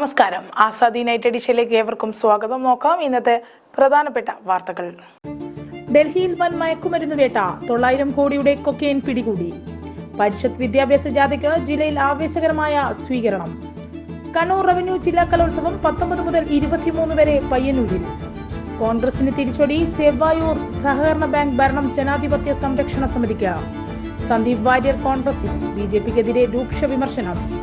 നമസ്കാരം. ആസാദി നൈറ്റ് എഡിഷനിലേക്ക് ഏവർക്കും സ്വാഗതം. നോക്കാം ഇന്നത്തെ പ്രധാനപ്പെട്ട വാർത്തകൾ. ഡൽഹിയിൽ വൻ മയക്കുമരുന്ന് വേട്ട. തൊള്ളായിരം കോടിയുടെ കൊക്കെയിൻ പിടികൂടി. പരിഷത്ത് വിദ്യാഭ്യാസ ജാഥയ്ക്ക് ജില്ലയിൽ ആവേശകരമായ സ്വീകരണം. കണ്ണൂർ റവന്യൂ ജില്ലാ കലോത്സവം പത്തൊമ്പത് മുതൽ ഇരുപത്തിമൂന്ന് വരെ പയ്യന്നൂരിൽ. കോൺഗ്രസിന് തിരിച്ചടി ചെവ്വായൂർ സഹകരണ ബാങ്ക് ഭരണം ജനാധിപത്യ സംരക്ഷണ സമിതിക്ക്. സന്ദീപ് വാര്യർ കോൺഗ്രസിൽ. ബി ജെ പിക്കെതിരെ രൂക്ഷ വിമർശനം.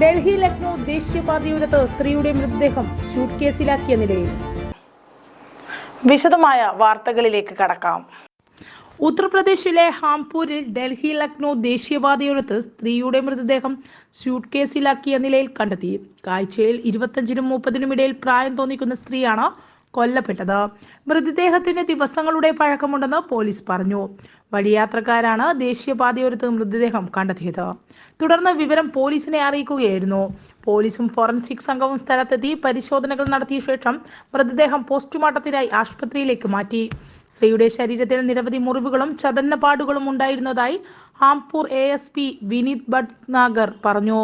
ഡൽഹി ലക്നൌ ദേശീയപാതയോരത്ത് സ്ത്രീയുടെ മൃതദേഹം ഷൂട്ട് കേസിലാക്കിയ നിലയിൽ. വിശദമായ വാർത്തകളിലേക്ക് കടക്കാം. ഉത്തർപ്രദേശിലെ ഹാംപൂരിൽ ഡൽഹി ലക്നൌ ദേശീയപാതയോരത്ത് സ്ത്രീയുടെ മൃതദേഹം സ്യൂട്ട് കേസിലാക്കിയ നിലയിൽ കണ്ടെത്തി. കാഴ്ചയിൽ ഇരുപത്തഞ്ചിനും മുപ്പതിനും ഇടയിൽ പ്രായം തോന്നിക്കുന്ന സ്ത്രീയാണ് കൊല്ലപ്പെട്ടത്. മൃതദേഹത്തിന് ദിവസങ്ങളുടെ പഴക്കമുണ്ടെന്ന് പോലീസ് പറഞ്ഞു. വഴിയാത്രക്കാരാണ് ദേശീയപാതയോരത്ത് മൃതദേഹം കണ്ടെത്തിയത്. തുടർന്ന് വിവരം പോലീസിനെ അറിയിക്കുകയായിരുന്നു. പോലീസും ഫോറൻസിക് സംഘവും സ്ഥലത്തെത്തി പരിശോധനകൾ നടത്തിയ ശേഷം മൃതദേഹം പോസ്റ്റ്മോർട്ടത്തിനായി ആശുപത്രിയിലേക്ക് മാറ്റി. സ്ത്രീയുടെ ശരീരത്തിൽ നിരവധി മുറിവുകളും ചതന്നപാടുകളും ഉണ്ടായിരുന്നതായി Hapur A S P Vineet Bhatnagar പറഞ്ഞു.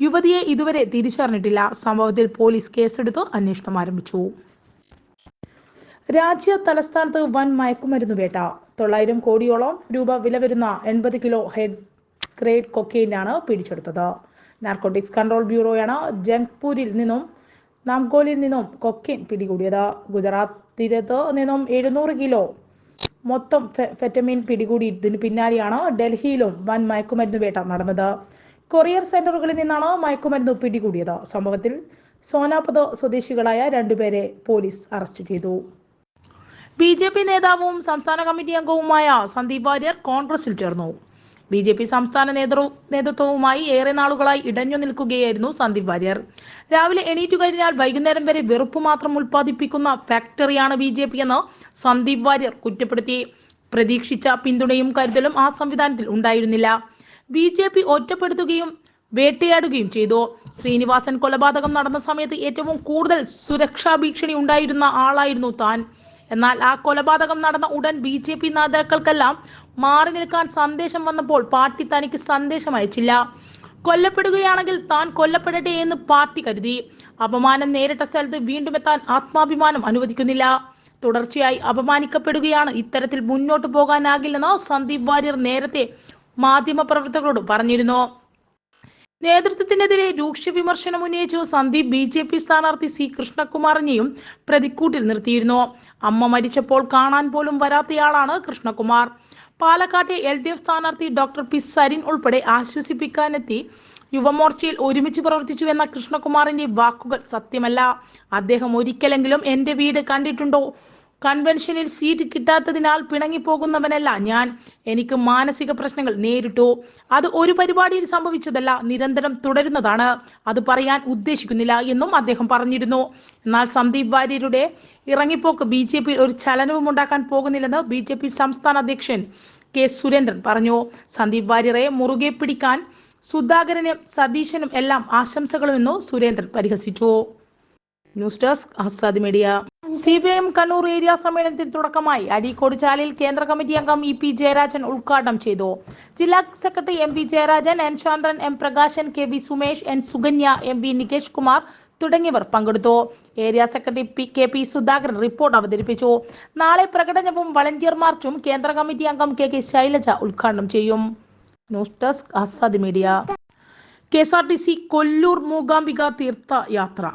യുവതിയെ ഇതുവരെ തിരിച്ചറിഞ്ഞിട്ടില്ല. സംഭവത്തിൽ പോലീസ് കേസെടുത്ത് അന്വേഷണം ആരംഭിച്ചു. രാജ്യ തലസ്ഥാനത്ത് വൻ മയക്കുമരുന്ന് വേട്ട. തൊള്ളായിരം കോടിയോളം രൂപ വില വരുന്ന എൺപത് കിലോ ഹെഡ് ഗ്രേഡ് കൊക്കെയിനാണ് പിടിച്ചെടുത്തത്. നാർക്കോട്ടിക്സ് കൺട്രോൾ ബ്യൂറോയാണ് ജംഗ്പൂരിൽ നിന്നും നാംഗോലിൽ നിന്നും കൊക്കെയിൻ പിടികൂടിയത്. ഗുജറാത്ത് തീരത്ത് നിന്നും എഴുന്നൂറ് കിലോ മൊത്തം ഫെറ്റമിൻ പിടികൂടിയതിന് പിന്നാലെയാണ് ഡൽഹിയിലും വൻ മയക്കുമരുന്ന് വേട്ട നടന്നത്. കൊറിയർ സെന്ററുകളിൽ നിന്നാണ് മയക്കുമരുന്ന് പിടികൂടിയത്. സംഭവത്തിൽ സോനാപത് സ്വദേശികളായ രണ്ടുപേരെ പോലീസ് അറസ്റ്റ് ചെയ്തു. ബി ജെ പി നേതാവും സംസ്ഥാന കമ്മിറ്റി അംഗവുമായ സന്ദീപ് വാര്യർ കോൺഗ്രസിൽ ചേർന്നു. ബി ജെ പി സംസ്ഥാന നേതൃ നേതൃത്വവുമായി ഏറെ നാളുകളായി ഇടഞ്ഞു നിൽക്കുകയായിരുന്നു സന്ദീപ് വാര്യർ. രാവിലെ എണീറ്റു കഴിഞ്ഞാൽ വൈകുന്നേരം വരെ വെറുപ്പ് മാത്രം ഉൽപ്പാദിപ്പിക്കുന്ന ഫാക്ടറിയാണ് ബി ജെ പി എന്ന് സന്ദീപ് വാര്യർ കുറ്റപ്പെടുത്തി. പ്രതീക്ഷിച്ച പിന്തുണയും കരുതലും ആ സംവിധാനത്തിൽ ഉണ്ടായിരുന്നില്ല. ബി ജെ പി ഒറ്റപ്പെടുത്തുകയും വേട്ടയാടുകയും ചെയ്തു. ശ്രീനിവാസൻ കൊലപാതകം നടന്ന സമയത്ത് ഏറ്റവും കൂടുതൽ സുരക്ഷാ ഭീഷണി ഉണ്ടായിരുന്ന ആളായിരുന്നു താൻ. എന്നാൽ ആ കൊലപാതകം നടന്ന ഉടൻ ബി ജെ പി നേതാക്കൾക്കെല്ലാം മാറി നിൽക്കാൻ സന്ദേശം വന്നപ്പോൾ പാർട്ടി തനിക്ക് സന്ദേശം അയച്ചില്ല. കൊല്ലപ്പെടുകയാണെങ്കിൽ താൻ കൊല്ലപ്പെടട്ടെ എന്ന് പാർട്ടി കരുതി. അപമാനം നേരിട്ട സ്ഥലത്ത് വീണ്ടും എത്താൻ ആത്മാഭിമാനം അനുവദിക്കുന്നില്ല. തുടർച്ചയായി അപമാനിക്കപ്പെടുകയാണ് ഇത്തരത്തിൽ മുന്നോട്ട് പോകാനാകില്ലെന്ന് സന്ദീപ് വാര്യർ നേരത്തെ മാധ്യമപ്രവർത്തകരോട് പറഞ്ഞിരുന്നു. നേതൃത്വത്തിനെതിരെ രൂക്ഷ വിമർശനം ഉന്നയിച്ചു സന്ദീപ് ബി ജെ പി സ്ഥാനാർത്ഥി സി കൃഷ്ണകുമാറിനെയും പ്രതിക്കൂട്ടിൽ നിർത്തിയിരുന്നു. അമ്മ മരിച്ചപ്പോൾ കാണാൻ പോലും വരാത്തയാളാണ് കൃഷ്ണകുമാർ. പാലക്കാട്ടെ എൽ ഡി എഫ് സ്ഥാനാർത്ഥി ഡോക്ടർ പി. സരിൻ ഉൾപ്പെടെ ആശ്വസിപ്പിക്കാനെത്തി യുവമോർച്ചയിൽ ഒരുമിച്ച് പ്രവർത്തിച്ചു എന്ന കൃഷ്ണകുമാറിന്റെ വാക്കുകൾ സത്യമല്ല. അദ്ദേഹം ഒരിക്കലെങ്കിലും എന്റെ വീട് കണ്ടിട്ടുണ്ടോ? കൺവെൻഷനിൽ സീറ്റ് കിട്ടാത്തതിനാൽ പിണങ്ങിപ്പോകുന്നവനല്ല ഞാൻ. എനിക്ക് മാനസിക പ്രശ്നങ്ങൾ നേരിട്ടു. അത് ഒരു പരിപാടിയിൽ സംഭവിച്ചതല്ല നിരന്തരം തുടരുന്നതാണ്. അത് പറയാൻ ഉദ്ദേശിക്കുന്നില്ല എന്നും അദ്ദേഹം പറഞ്ഞിരുന്നു. എന്നാൽ സന്ദീപ് വാര്യരുടെ ഇറങ്ങിപ്പോക്ക് ബി ജെ പി ഒരു ചലനവും ഉണ്ടാക്കാൻ പോകുന്നില്ലെന്ന് ബി ജെ പി സംസ്ഥാന അധ്യക്ഷൻ കെ സുരേന്ദ്രൻ പറഞ്ഞു. സന്ദീപ് വാര്യരെ മുറുകെ പിടിക്കാൻ സുധാകരനും സതീശനും എല്ലാം ആശംസകളുമെന്നു സുരേന്ദ്രൻ പരിഹസിച്ചു. News desk Azad media. C P M Kannur area സമ്മേളനത്തിന് തുടക്കമായി അരീക്കോട് ചാലിൽ കേന്ദ്ര കമ്മിറ്റി അംഗം ഇ പി ജയരാജൻ ഉദ്ഘാടനം ചെയ്തു. ജില്ലാ secretary M V Jayarajan N Chandran M Prakashan K V Sumesh N Sukanya M V Nikesh Kumar തുടങ്ങിയവർ പങ്കെടുത്തു. Area secretary P K P Sudhakaran report അവതരിപ്പിച്ചു. നാളെ പ്രകടനവും വളണ്ടിയർ മാർച്ചും കേന്ദ്ര കമ്മിറ്റി അംഗം കെ കെ ശൈലജ ഉദ്ഘാടനം ചെയ്യും. News desk Azad media. K S R T C Kollur Mookambika തീർത്ഥയാത്ര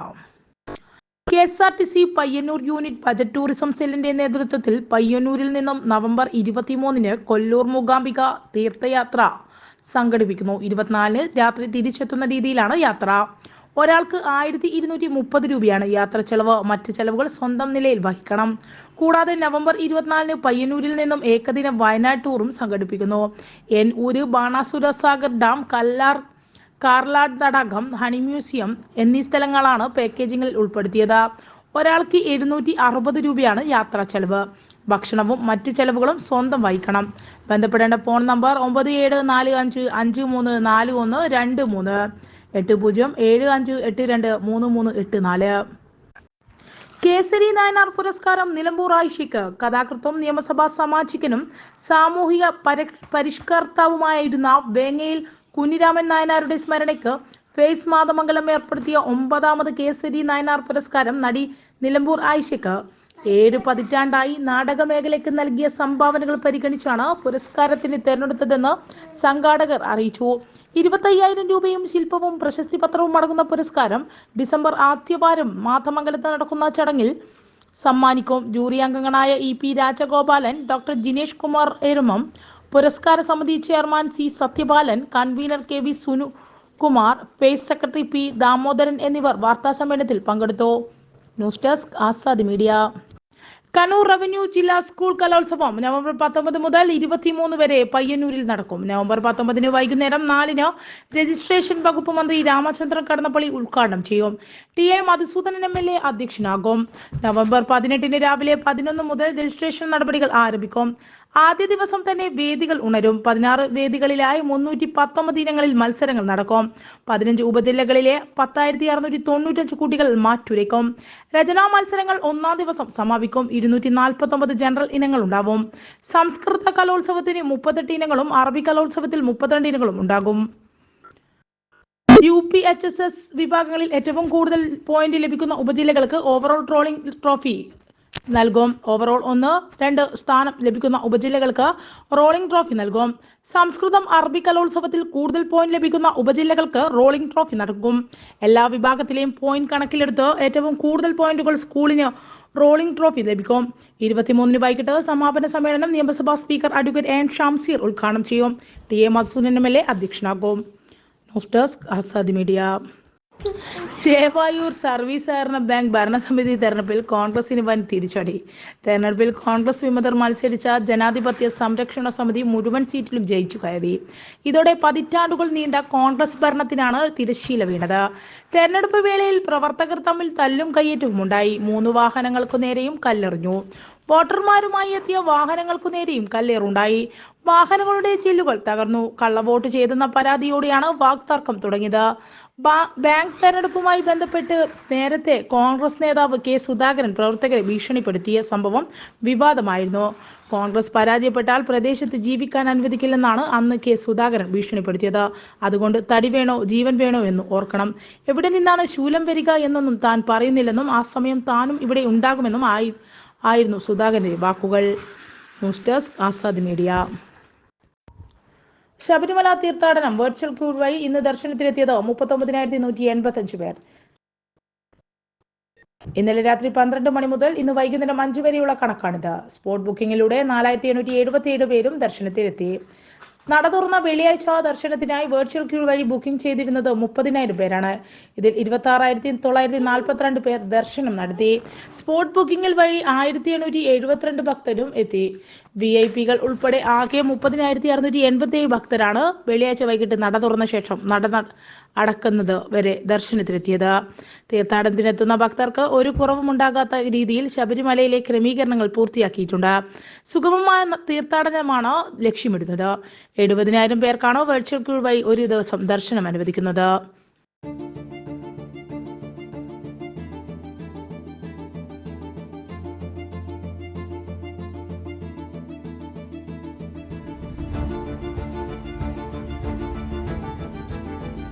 K S R T C Payyanur unit budget tourism സെല്ലിന്റെ നേതൃത്വത്തിൽ പയ്യന്നൂരിൽ നിന്നും നവംബർ ഇരുപത്തിമൂന്നിന് കൊല്ലൂർ മൂകാംബിക തീർത്ഥയാത്ര സംഘടിപ്പിക്കുന്നു. ഇരുപത്തിനാലിന് രാത്രി തിരിച്ചെത്തുന്ന രീതിയിലാണ് യാത്ര. ഒരാൾക്ക് ആയിരത്തി ഇരുന്നൂറ്റി മുപ്പത് രൂപയാണ് യാത്ര ചെലവ്. മറ്റ് ചെലവുകൾ സ്വന്തം നിലയിൽ വഹിക്കണം. കൂടാതെ നവംബർ ഇരുപത്തിനാലിന് പയ്യന്നൂരിൽ നിന്നും ഏകദിന വയനാട് ടൂറും സംഘടിപ്പിക്കുന്നു. എൻ ഊര് ബാണാസുര സാഗർ ഡാം കല്ലാർ കാർലാഡ് തടാകം ഹണി മ്യൂസിയം എന്നീ സ്ഥലങ്ങളാണ് പാക്കേജിങ്ങിൽ ഉൾപ്പെടുത്തിയത്. ഒരാൾക്ക് എഴുന്നൂറ്റി അറുപത് രൂപയാണ് യാത്രാ ചെലവ്. ഭക്ഷണവും മറ്റ് ചെലവുകളും സ്വന്തം വഹിക്കണം. ബന്ധപ്പെടേണ്ട ഫോൺ നമ്പർ ഒമ്പത് ഏഴ് നാല് അഞ്ച് അഞ്ച് മൂന്ന് നാല് ഒന്ന് രണ്ട് മൂന്ന്. എട്ട് പൂജ്യം ഏഴ് അഞ്ച് എട്ട് രണ്ട് മൂന്ന് മൂന്ന് എട്ട് നാല്. കേസരി നായനാർ പുരസ്കാരം നിലമ്പൂർ ആയിഷയ്ക്ക്. കഥാകൃത്തും നിയമസഭാ സാമാജികനും സാമൂഹിക പരിഷ്കർത്താവുമായിരുന്ന വേങ്ങയിൽ കുഞ്ഞിരാമൻ നായനാരുടെ സ്മരണയ്ക്ക് ഫേസ് മാതമംഗലം ഏർപ്പെടുത്തിയ ഒമ്പതാമത് കേസരി നായനാർ പുരസ്കാരം നടി നിലമ്പൂർ ആയിഷയ്ക്ക്. ഏഴ് പതിറ്റാണ്ടായി നാടക മേഖലയ്ക്ക് നൽകിയ സംഭാവനകൾ പരിഗണിച്ചാണ് പുരസ്കാരത്തിന് തെരഞ്ഞെടുത്തതെന്ന് സംഘാടകർ അറിയിച്ചു. ഇരുപത്തയ്യായിരം രൂപയും ശില്പവും പ്രശസ്തി പത്രവും അടങ്ങുന്ന പുരസ്കാരം ഡിസംബർ ആദ്യവാരം മാധമംഗലത്ത് നടക്കുന്ന ചടങ്ങിൽ സമ്മാനിക്കും. ജൂറി അംഗങ്ങളായ E P Rajagopalan doctor Jinesh Kumar Erumam പുരസ്കാര സമിതി chairman C Sathyapalan convener K V Sunu Kumar pace secretary P Damodaran എന്നിവർ വാർത്താ സമ്മേളനത്തിൽ പങ്കെടുത്തു. News desk Azad media. Kannur revenue ജില്ലാ സ്കൂൾ കലോത്സവം നവംബർ പത്തൊമ്പത് മുതൽ ഇരുപത്തിമൂന്ന് വരെ പയ്യന്നൂരിൽ നടക്കും. നവംബർ പത്തൊമ്പതിന് വൈകുന്നേരം നാലിന് രജിസ്ട്രേഷൻ വകുപ്പ് മന്ത്രി രാമചന്ദ്രൻ കടന്നപ്പള്ളി ഉദ്ഘാടനം ചെയ്യും. T A Madhusoodanan M L A അധ്യക്ഷനാകും. November പതിനെട്ടിന് രാവിലെ പതിനൊന്ന് മുതൽ രജിസ്ട്രേഷൻ നടപടികൾ ആരംഭിക്കും. ആദ്യ ദിവസം തന്നെ വേദികൾ ഉണരും. പതിനാറ് വേദികളിലായി മുന്നൂറ്റി പത്തൊമ്പത് ഇനങ്ങളിൽ മത്സരങ്ങൾ നടക്കും. പതിനഞ്ച് ഉപജില്ലകളിലെ പത്തായിരത്തി അറുന്നൂറ്റി തൊണ്ണൂറ്റഞ്ച് കുട്ടികൾ മാറ്റുരയ്ക്കും. രചനാ മത്സരങ്ങൾ ഒന്നാം ദിവസം സമാപിക്കും. ഇരുന്നൂറ്റി നാൽപ്പത്തി ഒമ്പത് ജനറൽ ഇനങ്ങൾ ഉണ്ടാവും. സംസ്കൃത കലോത്സവത്തിന് മുപ്പത്തെട്ട് ഇനങ്ങളും അറബി കലോത്സവത്തിൽ മുപ്പത്തിരണ്ട് ഇനങ്ങളും ഉണ്ടാകും. U P H S S വിഭാഗങ്ങളിൽ ഏറ്റവും കൂടുതൽ പോയിന്റ് ലഭിക്കുന്ന ഉപജില്ലകൾക്ക് ഓവറോൾ ട്രോളിംഗ് ട്രോഫി നൽകും. ഓവറോൾ ഒന്ന് രണ്ട് സ്ഥാനം ലഭിക്കുന്ന ഉപജില്ലകൾക്ക് റോളിംഗ് ട്രോഫി നൽകും. സംസ്കൃതം അറബി കലോത്സവത്തിൽ കൂടുതൽ പോയിന്റ് ലഭിക്കുന്ന ഉപജില്ലകൾക്ക് റോളിംഗ് ട്രോഫി നൽകും. എല്ലാ വിഭാഗത്തിലെയും പോയിന്റ് കണക്കിലെടുത്ത് ഏറ്റവും കൂടുതൽ പോയിന്റുകൾ സ്കൂളിന് റോളിംഗ് ട്രോഫി ലഭിക്കും. ഇരുപത്തിമൂന്നിന് വൈകിട്ട് സമാപന സമ്മേളനം നിയമസഭാ സ്പീക്കർ അഡ്വക്കേറ്റ് എൻ ഷാംസീർ ഉദ്ഘാടനം ചെയ്യും. T. A. Madhusudan M. L. A. അധ്യക്ഷനാകും. News desk Azad media. Chevayur service സഹകരണ ബാങ്ക് ഭരണസമിതി തെരഞ്ഞെടുപ്പിൽ കോൺഗ്രസിന് വൻ തിരിച്ചടി. തെരഞ്ഞെടുപ്പിൽ കോൺഗ്രസ് വിമതർ മത്സരിച്ച ജനാധിപത്യ സംരക്ഷണ സമിതി മുഴുവൻ സീറ്റിലും ജയിച്ചു കയറി. ഇതോടെ പതിറ്റാണ്ടുകൾ നീണ്ട കോൺഗ്രസ് ഭരണത്തിനാണ് തിരശ്ശീല വീണത്. തെരഞ്ഞെടുപ്പ് വേളയിൽ പ്രവർത്തകർ തമ്മിൽ തല്ലും കയ്യേറ്റവും ഉണ്ടായി. മൂന്ന് വാഹനങ്ങൾക്കു നേരെയും കല്ലെറിഞ്ഞു. വോട്ടർമാരുമായി എത്തിയ വാഹനങ്ങൾക്കു നേരെയും കല്ലേറുണ്ടായി. വാഹനങ്ങളുടെ ചില്ലുകൾ തകർന്നു. കള്ളവോട്ട് ചെയ്തെന്ന പരാതിയോടെയാണ് വാക്തർക്കം തുടങ്ങിയത്. ബാങ്ക് തെരഞ്ഞെടുപ്പുമായി ബന്ധപ്പെട്ട് നേരത്തെ കോൺഗ്രസ് നേതാവ് കെ സുധാകരൻ പ്രവർത്തകരെ ഭീഷണിപ്പെടുത്തിയ സംഭവം വിവാദമായിരുന്നു. കോൺഗ്രസ് പരാജയപ്പെട്ടാൽ പ്രദേശത്ത് ജീവിക്കാൻ അനുവദിക്കില്ലെന്നാണ് അന്ന് കെ സുധാകരൻ ഭീഷണിപ്പെടുത്തിയത്. അതുകൊണ്ട് തടി വേണോ ജീവൻ വേണോ എന്ന് ഓർക്കണം. എവിടെ നിന്നാണ് ശൂലം വരിക എന്നൊന്നും താൻ പറയുന്നില്ലെന്നും ആ സമയം താനും ഇവിടെ ഉണ്ടാകുമെന്നും ആയി ആയിരുന്നു സുധാകരന്റെ വാക്കുകൾ. News desk Azad media. Sabarimala തീർത്ഥാടനം വെർച്വൽ ക്യൂ വഴി ഇന്ന് ദർശനത്തിനെത്തിയത് മുപ്പത്തൊമ്പതിനായിരത്തി നൂറ്റി എൺപത്തി അഞ്ച് പേർ. ഇന്നലെ രാത്രി പന്ത്രണ്ട് മണി മുതൽ ഇന്ന് വൈകുന്നേരം അഞ്ചു വരെയുള്ള കണക്കാണിത്. സ്പോട്ട് ബുക്കിംഗിലൂടെ നാലായിരത്തി എണ്ണൂറ്റി എഴുപത്തി ഏഴ് പേരും ദർശനത്തിനെത്തി നട തുറന്ന വെള്ളിയാഴ്ച ദർശനത്തിനായി വെർച്വൽ ക്യൂ വഴി ബുക്കിംഗ് ചെയ്തിരുന്നത് മുപ്പതിനായിരം പേരാണ്. ഇതിൽ ഇരുപത്തി ആറായിരത്തി തൊള്ളായിരത്തി നാൽപ്പത്തിരണ്ട് പേർ ദർശനം നടത്തി. സ്പോട്ട് ബുക്കിംഗിൽ വഴി ആയിരത്തി എണ്ണൂറ്റി എഴുപത്തിരണ്ട് ഭക്തരും എത്തി. വി ഐ പികൾ ഉൾപ്പെടെ ആകെ മുപ്പതിനായിരത്തി അറുന്നൂറ്റി എൺപത്തി ഏഴ് ഭക്തരാണ് വെള്ളിയാഴ്ച വൈകിട്ട് നട തുറന്ന ശേഷം നട അടക്കുന്നത് വരെ ദർശനത്തിനെത്തിയത്. തീർത്ഥാടനത്തിനെത്തുന്ന ഭക്തർക്ക് ഒരു കുറവും ഉണ്ടാകാത്ത രീതിയിൽ ശബരിമലയിലെ ക്രമീകരണങ്ങൾ പൂർത്തിയാക്കിയിട്ടുണ്ട്. സുഗമമായ തീർത്ഥാടനമാണ് ലക്ഷ്യമിടുന്നത്. എഴുപതിനായിരം പേർക്കാണ് വെർച്വൽ ക്യൂ വഴി ഒരു ദിവസം ദർശനം അനുവദിക്കുന്നത്.